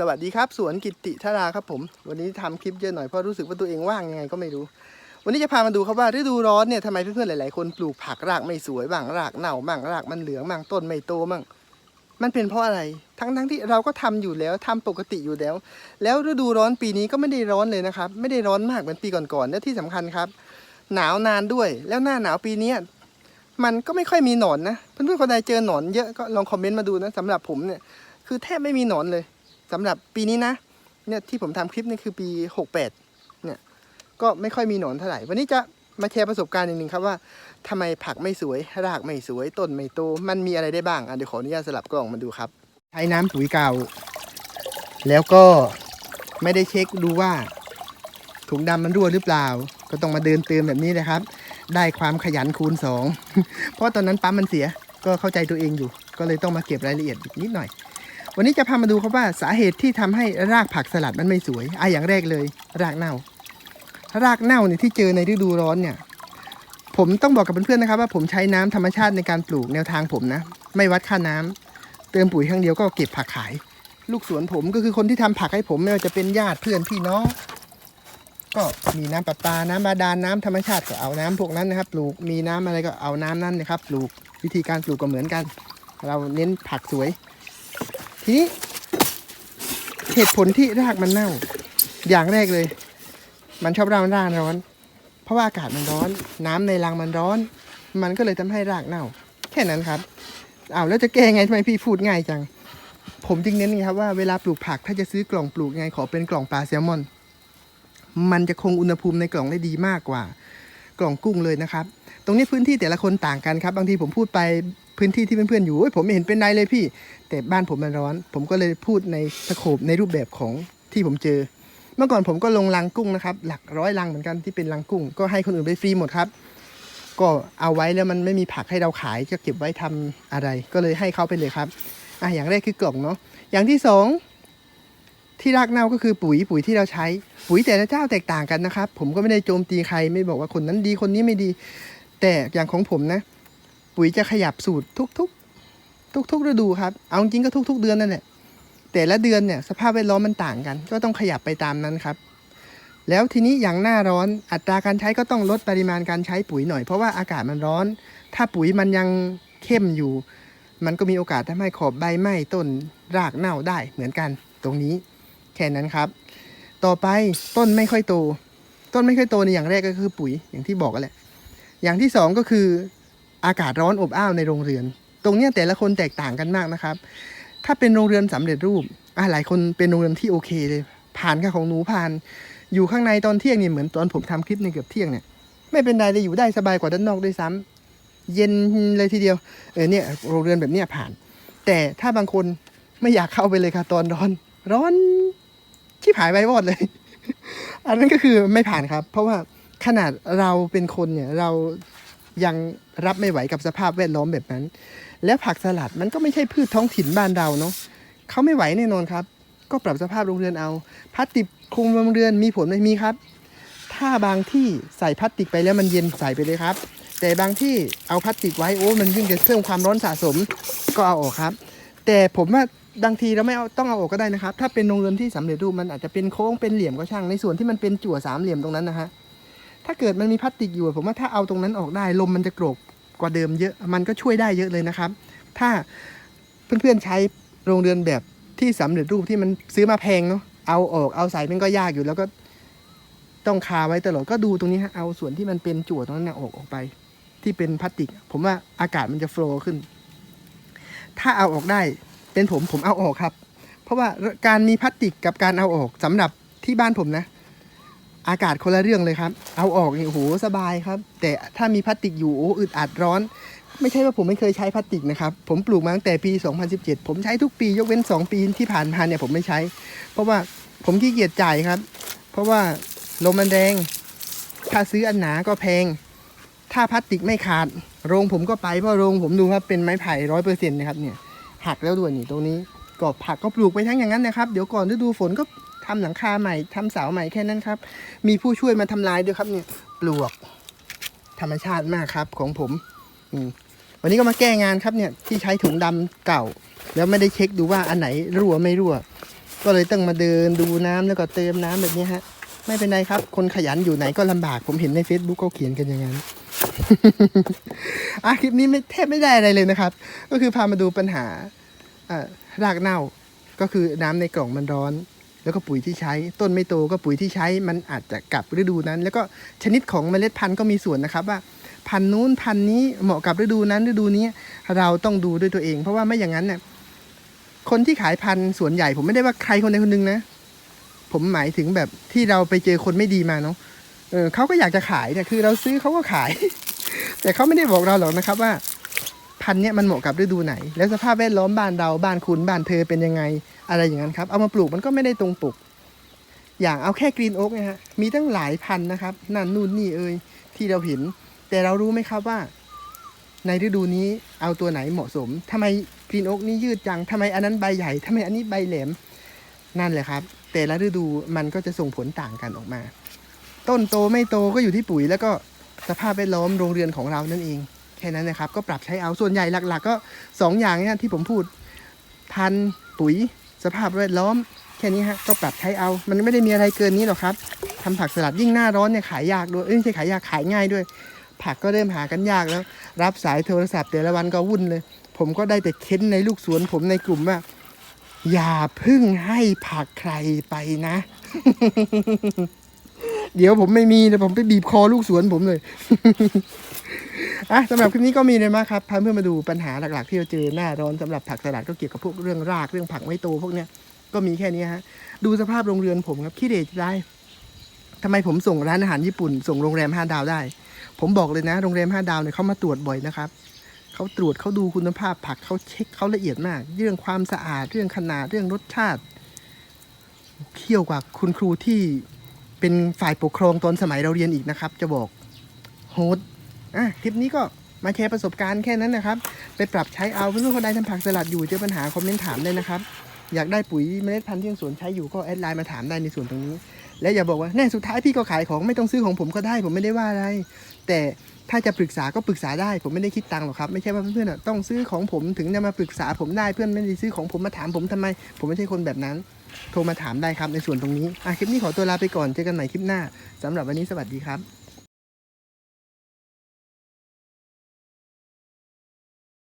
สวัสดีครับ สวนกิติธาราครับผม วันนี้ทำคลิปเยอะหน่อยเพราะรู้สึกว่าตัวเองว่างยังไงก็ไม่รู้ วันนี้จะพามาดูครับว่าฤดูร้อนเนี่ยทำไมเพื่อนๆหลายๆคนปลูกผักรากไม่สวยบ้างรากเน่าบ้างรากมันเหลืองบ้างต้นไม่โตบ้างมันเป็นเพราะอะไร ทั้งๆที่เราก็ทำอยู่แล้วทำปกติอยู่แล้ว แล้วฤดูร้อนปีนี้ก็ไม่ได้ร้อนเลยนะครับ ไม่ได้ร้อนมากเหมือนปีก่อนๆและที่สำคัญครับ หนาวนานด้วย แล้วหน้าหนาวปีนี้มันก็ไม่ค่อยมีหนอนนะเพื่อนๆคนใดเจอหนอนเยอะก็ลองคอมเมนต์มาดูนะสำหรับผมเนี่ยคือแทบไม่มีหนอนเลย สำหรับปีนี้นะเนี่ยที่ผมทำคลิปนี่คือปี 68เนี่ยก็ไม่ค่อยมีหนอนเท่าไหร่ วันนี้จะมาแชร์ประสบการณ์หนึ่งครับว่าทำไมผักไม่สวย รากไม่สวย ต้นไม่โต มันมีอะไรได้บ้างอะเดี๋ยวขออนุญาตสลับกล่องมาดูครับ ใช้น้ำปุ๋ยเก่า แล้วก็ไม่ได้เช็คดูว่า ถุงดำมันรั่วหรือเปล่า ก็ต้องมาเดินเติมแบบนี้นะครับ ได้ความขยันคูณสองเพราะตอนนั้นปั๊มมันเสีย ก็เข้าใจตัวเองอยู่ ก็เลยต้องมาเก็บรายละเอียดนิดหน่อย วันนี้จะพามาดูครับว่าสาเหตุที่ทำให้รากผักสลัดมันไม่สวยอะอย่างแรกเลย รากเน่า รากเน่าเนี่ยที่เจอในฤดูร้อนเนี่ย ผมต้องบอกกับเพื่อนๆนะครับ ว่าผมใช้น้ำธรรมชาติในการปลูกแนวทางผมนะ ไม่วัดค่าน้ำเติมปุ๋ยครั้งเดียวก็เก็บผักขาย ลูกสวนผมก็คือคนที่ทำผักให้ผมไม่ว่าจะเป็นญาติเพื่อนพี่น้องก็มีน้ำประปา น้ำบาดาลน้ำธรรมชาติก็เอาน้ำพวกนั้นนะครับ ปลูก มีน้ำอะไรก็เอาน้ำนั้นนะครับ ปลูก วิธีการปลูกก็เหมือนกัน เราเน้นผักสวย ทีนี้เหตุผลที่รากมันเน่า อย่างแรกเลย มันชอบร่างร่างร้อน เพราะว่าอากาศมันร้อน น้ำในรังมันร้อน มันก็เลยทำให้รากเน่า แค่นั้นครับอ้าวแล้วจะแก้ไงทำไมพี่พูดง่ายจัง ผมจึงเน้นไงครับว่าเวลาปลูกผักถ้าจะซื้อกล่องปลูกไงขอเป็นกล่องปลาแซลมอน มันจะคงอุณหภูมิในกล่องได้ดีมากกว่า กล่องกุ้งเลยนะครับ ตรงนี้พื้นที่แต่ละคนต่างกันครับ บางทีผมพูดไป พื้นที่ที่เพื่อนๆอยู่โอ้ยผมไม่เห็นเป็นไรเลยพี่ แต่บ้านผมมันร้อน ผมก็เลยพูดในสโคปในรูปแบบของที่ผมเจอ เมื่อก่อนผมก็ลงรังกุ้งนะครับ หลักร้อยรังเหมือนกันที่เป็นรังกุ้ง ก็ให้คนอื่นไปฟรีหมดครับ ก็เอาไว้แล้วมันไม่มีผักให้เราขายจะเก็บไว้ทำอะไร ก็เลยให้เขาไปเลยครับอะอย่างแรกคือกล่องเนาะอย่างที่สองที่รากเน่าก็คือปุ๋ยปุ๋ยที่เราใช้ ปุ๋ยแต่ละเจ้าแตกต่างกันนะครับ ผมก็ไม่ได้โจมตีใครไม่บอกว่าคนนั้นดีคนนี้ไม่ดี แต่อย่างของผมนะ ปุ๋ยจะขยับสูตรทุกๆ ทุกๆฤดูครับ เอาจริงก็ทุก ๆ เดือนนั่นแหละ แต่ละเดือนเนี่ยสภาพแวดล้อมมันต่างกัน ก็ต้องขยับไปตามนั้นครับ แล้วทีนี้อย่างหน้าร้อนอัตราการใช้ก็ต้องลดปริมาณการใช้ปุ๋ยหน่อย เพราะว่าอากาศมันร้อน ถ้าปุ๋ยมันยังเข้มอยู่ มันก็มีโอกาสทำให้ขอบใบไหม้ต้นรากเน่าได้เหมือนกัน ตรงนี้แค่นั้นครับ ต่อไปต้นไม่ค่อยโต ต้นไม่ค่อยโตในอย่างแรกก็คือปุ๋ยอย่างที่บอกกันแหละอย่างที่สองก็คือ อากาศร้อนอบอ้าวในโรงเรือน ตรงเนี้ยแต่ละคนแตกต่างกันมากนะครับ ถ้าเป็นโรงเรือนสำเร็จรูปอะหลายคนเป็นโรงเรือนที่โอเคเลย ผ่านค่ะของหนูผ่าน อยู่ข้างในตอนเที่ยงนี่เหมือนตอนผมทำคลิปในเกือบเที่ยงเนี่ยไม่เป็นไรเลยอยู่ได้สบายกว่าด้านนอกด้วยซ้ำเย็นเลยทีเดียวเออเนี่ยโรงเรือนแบบเนี้ยผ่าน แต่ถ้าบางคนไม่อยากเข้าไปเลยค่ะตอนร้อน ร้อนชิบหายไปวอดเลย อันนั้นก็คือไม่ผ่านครับ เพราะว่าขนาดเราเป็นคนเนี่ยเรา ยังรับไม่ไหวกับสภาพแวดล้อมแบบนั้น แล้วผักสลัดมันก็ไม่ใช่พืชท้องถิ่นบ้านเราเนาะเขาไม่ไหวแน่นอนครับ ก็ปรับสภาพโรงเรือนเอาพลาสติกคลุมโรงเรือนมีผลไหมมีครับ ถ้าบางที่ใส่พลาสติกไปแล้วมันเย็นใส่ไปเลยครับ แต่บางที่เอาพลาสติกไว้โอ้มันยิ่งจะเพิ่มความร้อนสะสมก็เอาออกครับ แต่ผมว่าบางทีเราไม่เอาต้องเอาออกก็ได้นะครับ ถ้าเป็นโรงเรือนที่สำเร็จรูปมันอาจจะเป็นโค้งเป็นเหลี่ยมก็ช่างในส่วนที่มันเป็นจั่วสามเหลี่ยมตรงนั้นนะฮะ ถ้าเกิดมันมีพลาสติกอยู่ผมว่าถ้าเอาตรงนั้นออกได้ลมมันจะโกรกกว่าเดิมเยอะมันก็ช่วยได้เยอะเลยนะครับ ถ้าเพื่อนๆใช้โรงเรือนแบบที่สำเร็จรูปที่มันซื้อมาแพงเนาะเอาออกเอาใส่มันก็ยากอยู่แล้วก็ต้องคาไว้ตลอดก็ดูตรงนี้ฮะเอาส่วนที่มันเป็นจั่วตรงนั้นออกออกไป ที่เป็นพลาสติก ผมว่าอากาศมันจะโฟล์ขึ้น ถ้าเอาออกได้เป็นผมผมเอาออกครับ เพราะว่าการมีพลาสติกกับการเอาออกสำหรับที่บ้านผมนะ อากาศคนละเรื่องเลยครับ เอาออกนี่โอ้โหสบายครับ แต่ถ้ามีพลาสติกอยู่โอ้อึดอัดร้อน ไม่ใช่ว่าผมไม่เคยใช้พลาสติกนะครับ ผมปลูกมาตั้งแต่ปี 2017 ผมใช้ทุกปียกเว้น 2 ปีที่ผ่านมาเนี่ยผมไม่ใช้ เพราะว่าผมขี้เกียจจ่ายครับ เพราะว่าลมมันแรงถ้าซื้ออันหนาก็แพง ถ้าพลาสติกไม่ขาด โรงผมก็ไปเพราะโรงผมดูครับเป็นไม้ไผ่ร้อยเปอร์เซ็นต์นะครับเนี่ยหักแล้วด้วยนี่ตรงนี้ก็ผักก็ปลูกไปทั้งอย่างนั้นนะครับ เดี๋ยวก่อนฤดูฝนก็ ทำหลังคาใหม่ทำเสาใหม่แค่นั้นครับ มีผู้ช่วยมาทำลายด้วยครับเนี่ยปลวกธรรมชาติมากครับของผมอวันนี้ก็มาแก้งานครับเนี่ยที่ใช้ถุงดำเก่า แล้วไม่ได้เช็คดูว่าอันไหนรั่วไม่รั่ว ก็เลยต้องมาเดินดูน้ำแล้วก็เติมน้ำแบบนี้ฮะ ไม่เป็นไรครับ คนขยันอยู่ไหนก็ลำบาก ผมเห็นใน Facebook เขาเขียนกันอย่างนั้นอะคลิปนี้ไม่แทบไม่ได้อะไรเลยนะครับ ก็คือพามาดูปัญหาอ่ารากเน่าก็คือน้ำในกล่องมันร้อน แล้วก็ปุ๋ยที่ใช้ ต้นไม่โตก็ปุ๋ยที่ใช้ มันอาจจะกลับฤดูนั้น แล้วก็ชนิดของเมล็ดพันธุ์ก็มีส่วนนะครับว่าพันธุ์นู้นพันธุ์นี้เหมาะกับฤดูนั้นฤดูนี้เราต้องดูด้วยตัวเอง เพราะว่าไม่อย่างนั้นเนี่ยคนที่ขายพันธุ์ส่วนใหญ่ ผมไม่ได้ว่าใครคนใดคนหนึ่งนะ ผมหมายถึงแบบที่เราไปเจอคนไม่ดีมาเนาะเออเขาก็อยากจะขายเนี่ยคือเราซื้อเขาก็ขาย แต่เขาไม่ได้บอกเราหรอกนะครับว่า พันธุ์เนี้ยมันเหมาะกับฤดูไหน แล้วสภาพแวดล้อมบ้านเราบ้านคุณบ้านเธอเป็นยังไงอะไรอย่างนั้นครับ เอามาปลูกมันก็ไม่ได้ตรงปก อย่างเอาแค่กรีนโอ๊กนะฮะมีตั้งหลายพันธุ์นะครับนั่นนู่นนี่เอ่ยที่เราเห็น แต่เรารู้ไหมครับว่า ในฤดูนี้เอาตัวไหนเหมาะสมทำไมกรีนโอ๊กนี่ยืดจังทำไมอันนั้นใบใหญ่ทำไมอันนี้ใบแหลมนั่นแหละครับ แต่ละฤดูมันก็จะส่งผลต่างกันออกมา ต้นโตไม่โตก็อยู่ที่ปุ๋ยแล้วก็สภาพแวดล้อมโรงเรือนของเรานั่นเอง ค่นั้นนะครับ ก็ปรับใช้เอาส่วนใหญ่หลัก ๆ ก็สองอย่างเนี่ยที่ผมพูดพันธุ์ปุ๋ย สภาพแวดล้อม แค่นี้ฮะก็ปรับใช้เอา มันไม่ได้มีอะไรเกินนี้หรอกครับทำผักสลัดยิ่งหน้าร้อนเนี่ยขายยากด้วยเอ้ยไม่ใช่ขายยากขายง่ายด้วย ผักก็เริ่มหากันยากแล้ว รับสายโทรศัพท์แต่ละวันก็วุ่นเลย ผมก็ได้แต่เค้นในลูกสวนผมในกลุ่มว่าอย่าพึ่งให้ผักใครไปนะ เดี๋ยวผมไม่มีเดี๋ยวผมไปบีบคอลูกสวนผมเลย อะสำหรับคลิปนี้ก็มีเลยมากครับพาเพื่อนมาดูปัญหาหลักๆ ที่เราเจอหน้าร้อนสำหรับผักสลัดก็เกี่ยวกับพวกเรื่องรากเรื่องผักไม่โตพวกเนี้ยก็มีแค่นี้ฮะดูสภาพโรงเรือนผมครับขี้เหร่ได้ทำไมผมส่งร้านอาหารญี่ปุ่น ส่งโรงแรมห้าดาวได้ ผมบอกเลยนะโรงแรมห้าดาวเนี่ยเขามาตรวจบ่อยนะครับเขาตรวจเขาดูคุณภาพผักเขาเช็คเขาละเอียดมาก เรื่องความสะอาดเรื่องขนาดเรื่องรสชาติเขี่ยวกว่าคุณครูที่เป็นฝ่ายปกครองตอนสมัยเราเรียนอีกนะครับ จะบอกโหด อะคลิปนี้ก็มาแชร์ประสบการณ์แค่นั้นนะครับ ไปปรับใช้เอาเพื่อนๆคนใดทำผักสลัดอยู่เจอปัญหาคอมเมนต์ถามได้นะครับ อยากได้ปุ๋ยเมล็ดพันธุ์ที่ทางสวนใช้อยู่ก็แอดไลน์มาถามได้ในส่วนตรงนี้ และอย่าบอกว่าแน่สุดท้ายพี่ก็ขายของไม่ต้องซื้อของผมก็ได้ผมไม่ได้ว่าอะไร แต่ถ้าจะปรึกษาก็ปรึกษาได้ ผมไม่ได้คิดตังค์หรอกครับ ไม่ใช่ว่าเพื่อนๆต้องซื้อของผมถึงจะมาปรึกษาผมได้เพื่อนไม่ได้ซื้อของผมมาถามผมทำไม ผมไม่ใช่คนแบบนั้น โทรมาถามได้ครับในส่วนตรงนี้อะคลิปนี้ขอตัวลาไปก่อนเจอกันใหม่คลิปหน้าสำหรับวันนี้สวัสดีครับ